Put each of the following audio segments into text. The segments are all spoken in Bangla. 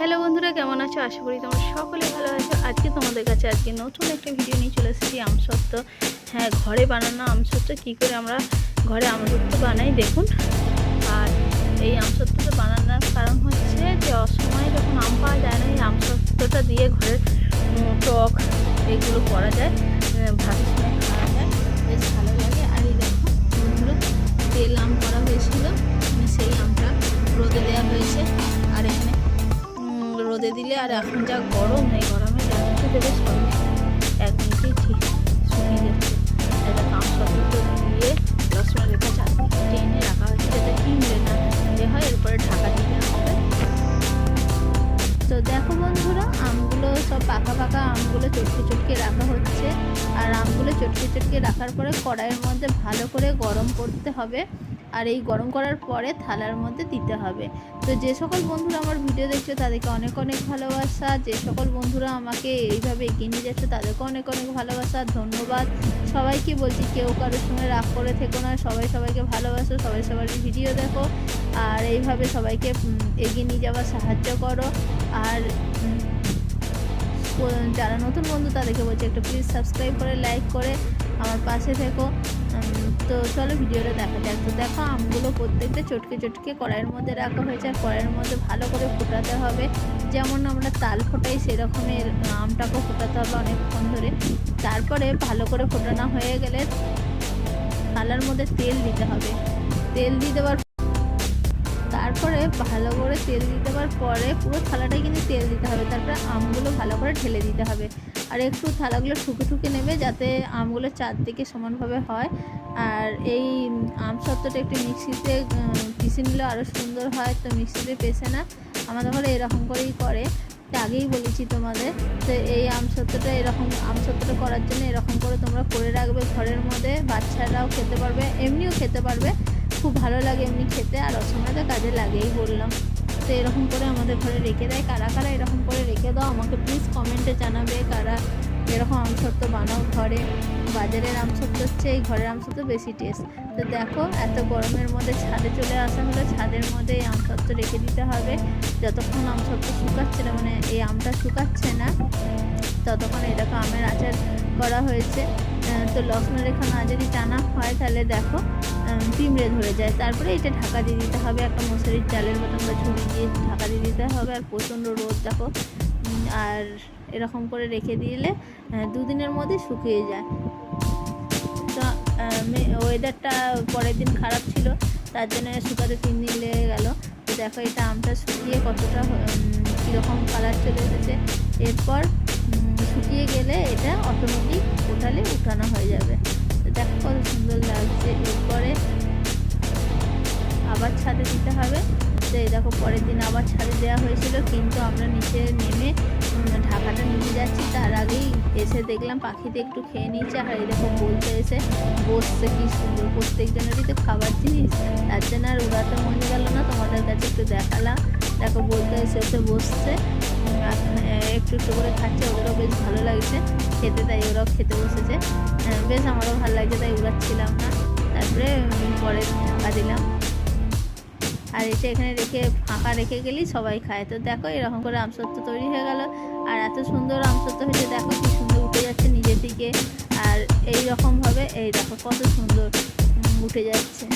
হ্যালো বন্ধুরা, কেমন আছো? আশা করি তোমরা সকলে ভালো আছো। আজকে তোমাদের কাছে আজকে নতুন একটা ভিডিও নিয়ে চলে এসেছি, আমসত্ত্ব। হ্যাঁ ঘরে বানানো আমসত্ত্ব, কী করে আমরা ঘরে আমসত্ত্ব বানাই দেখুন। আর এই আমসত্ত্বটা বানানোর কারণ হচ্ছে যে, অসময়ে যখন আম পাওয়া যায় না, এই আমসত্ত্বটা দিয়ে ঘরের টক এগুলো করা যায় সঙ্গে খাওয়া যায়। বেশ ভালো দিলে আর এখন যা গরম, এই গরমে যাচ্ছে দেবে এক মিনিটেই ঠিক শুকিয়ে যাচ্ছে একটা কাম সত্ত্ব দিয়ে রসুন রেখা চাটনি টেনে রাখা হয়েছে যাতে কিনলে না যে হয় এরপরে ঢাকা দিতে হবে। তো দেখো বন্ধুরা, আমগুলো সব পাকা পাকা আমগুলো চটকে চটকে রাখা হচ্ছে। আর আমগুলো চটকে চটকে রাখার পরে কড়াইয়ের মধ্যে ভালো করে গরম করতে হবে। আর এই গরম করার পরে থালার মধ্যে দিতে হবে। তো যে সকল বন্ধুরা আমার ভিডিও দেখছ, তাদেরকে অনেক অনেক ভালোবাসা। যে সকল বন্ধুরা আমাকে এইভাবে এগিয়ে নিয়ে যাচ্ছে, তাদেরকে অনেক অনেক ভালোবাসা, ধন্যবাদ। সবাইকে বলছি, কেউ কারোর সঙ্গে রাগ করে থেকো না। সবাই সবাইকে ভালোবাসো, সবাই সবার ভিডিও দেখো। আর এইভাবে সবাইকে এগিয়ে নিয়ে যাওয়ার সাহায্য করো। আর যারা নতুন বন্ধু, তাদেরকে বলছি একটু প্লিজ সাবস্ক্রাইব করে লাইক করে আমার পাশে থেকো। তো চলো ভিডিওটা দেখা যাক। তো দেখো, আমগুলো প্রত্যেকটা চটকে চটকে কড়াইয়ের মধ্যে রাখা হয়েছে। আর কড়াইয়ের মধ্যে ভালো করে ফোটাতে হবে। যেমন আমরা তাল ফোটাই, সেরকমের আমটাকেও ফোটাতে হবে অনেকক্ষণ ধরে। তারপরে ভালো করে ফোটানো হয়ে গেলে থালার মধ্যে তেল দিতে হবে। তেল দিয়ে দেওয়ার তারপরে ভালো করে তেল দিতে দেওয়ার পরে পুরো থালাটাই কিন্তু তেল দিতে হবে। তারপরে আমগুলো ভালো করে ঢেলে দিতে হবে। আর একটু থালাগুলো ঠুকে ঠুকে নেবে যাতে আমগুলো চারদিকে সমানভাবে হয়। আর এই আম সত্ত্বটা একটু মিক্সিতে পিষে নিলে আরও সুন্দর হয়। তো মিক্সিতে পেষে না, আমাদের ঘরে এরকম করেই করে। আগেই বলেছি তোমাদের তো এই আম সত্ত্বটা এরকম, আম সত্ত্বটা করার জন্য এরকম করে তোমরা করে রাখবে। ঘরের মধ্যে বাচ্চারাও খেতে পারবে, এমনিও খেতে পারবে। খুব ভালো লাগে এমনি খেতে, আর অসময় তো কাজে লাগেই বললাম। তো এরকম করে আমাদের ঘরে রেখে দেয়। কারা কারা এরকম করে রেখে দাও, আমাকে প্লিজ কমেন্টে জানাবে কারা এরকম আমসত্ত্ব বানাও, ঘরে বাজারের আমসত্ত্ব হচ্ছে, এই ঘরের আমসত্ত্ব বেশি টেস্ট তো দেখো, এত গরমের মধ্যে ছাদে চলে আসা হলো, ছাদের মধ্যে এই আমসত্ত্ব রেখে দিতে হবে। যতক্ষণ আমসত্ত্ব শুকাচ্ছে না মানে এই আমটা শুকাচ্ছে না, ততক্ষণ এটাকে আমের আচার করা হয়েছে। তো লক্ষ্মণ রেখা না যদি টানা হয়, তাহলে দেখো পিঁমড়ে ধরে যায়। তারপরে এটা ঢাকা দিয়ে দিতে হবে, একটা মশারির চালের মতন বা ঝুড়ি দিয়ে ঢাকা দিয়ে দিতে হবে, আর প্রচণ্ড রোদ, দেখো। আর এরকম করে রেখে দিলে দুদিনের মধ্যে শুকিয়ে যায়। তো ওয়েদারটা পরের দিন খারাপ ছিল, তার জন্য শুকাতে তিন দিন লেগে গেল। তো দেখো, এটা আমটা শুকিয়ে কতটা কীরকম কালার চলে এসেছে। এরপর শুকিয়ে গেলে এটা অটোমেটিক উঠালে উঠানো হয়ে যাবে। দেখো, কত সুন্দর লাগছে। এরপরে আবার ছাদে দিতে হবে। তো এই দেখো পরের দিন আবার ছাড়ে দেওয়া হয়েছিল কিন্তু আমরা নিচে নেমে ঢাকাটা নিয়ে যাচ্ছি। তার আগেই এসে দেখলাম পাখিতে একটু খেয়ে নিচ্ছে আর এই দেখো বলতে এসে বসছে কি সুন্দর প্রত্যেকজনেরই তো খাবার জিনিস। তার জন্য আর উড়াতে মনে গেল না তোমাদের কাছে একটু দেখালাম। দেখো বলতে এসে এসে বসছে। একটু একটু করে খাচ্ছে ওদেরও বেশ ভালো লাগছে। খেতে তাই ওরাও খেতে বসেছে। আহ, বেশ আমারও ভালো লাগছে তাই উড়াচ্ছিলাম না। তারপরে পরে ঢাকা দিলাম। আর এটা এখানে রেখে ফাঁকা রেখে গেলেই সবাই খায়। তো দেখো এরকম করে আমসত্ব তৈরি হয়ে গেল। আর এত সুন্দর আমসত্ব হয়েছে, দেখো কি সুন্দর উঠে যাচ্ছে নিজে থেকে আর এই রকমভাবে এই দেখো কত সুন্দর উঠে যাচ্ছে।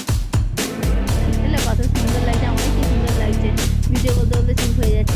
কত সুন্দর লাগছে আমাদের কি সুন্দর লাগছে। ভিডিও বলতে বলতে চুপ হয়ে যাচ্ছে।